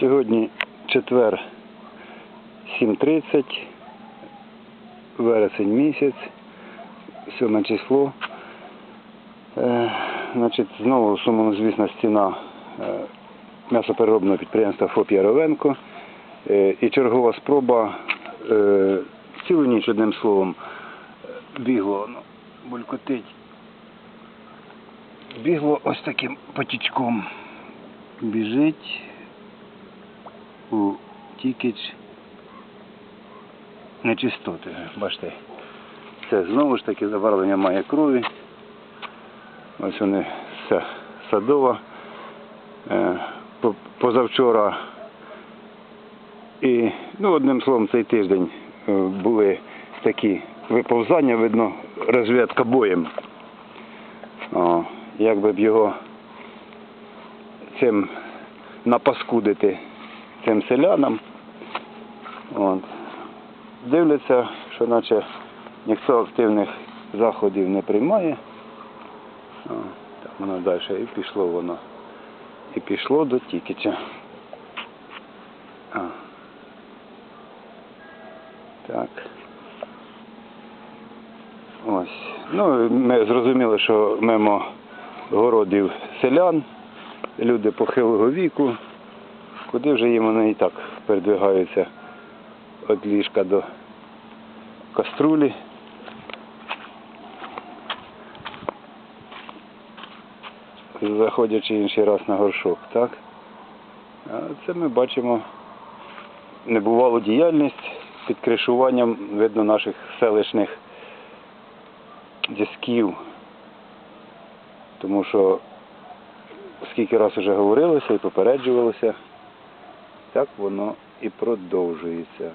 Сьогодні четвер 7.30, вересень місяць, 7 число. Е, значить, знову сумнозвісна стіна е, м'ясопереробного підприємства ФОП Яровенко. Е, і чергова спроба е, цілу ніч одним словом бігло воно, булькотить. Бігло ось таким потічком. Біжить у тікіч нечистоти. Бачите, це знову ж таки забарвлення має крові. Ось вони вся садова. Позавчора і, ну, одним словом, цей тиждень були такі виповзання, видно, розвідка боєм. О, як б його цим напаскудити цим селянам. От. Дивляться, що наче ніхто активних заходів не приймає. Так воно далі і пішло воно. І пішло до Тікіча. Так. Ось. Ну, ми зрозуміли, що мимо городів селян, люди похилого віку, куди вже їм вони і так передвигаються від ліжка до каструлі. Заходячи інший раз на горшок, так? А це ми бачимо небувалу діяльність під кришуванням, видно, наших селищних дисків. Тому що скільки раз вже говорилося і попереджувалося, так воно і продовжується.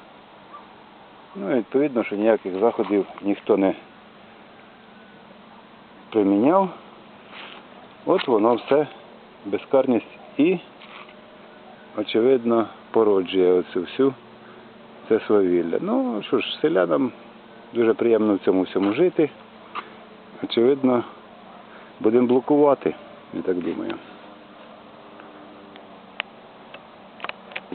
Ну відповідно, що ніяких заходів ніхто не приміняв. От воно все, безкарність і, очевидно, породжує оцю всю це свавілля. Ну що ж, селянам дуже приємно в цьому всьому жити. Очевидно, будемо блокувати, я так думаю.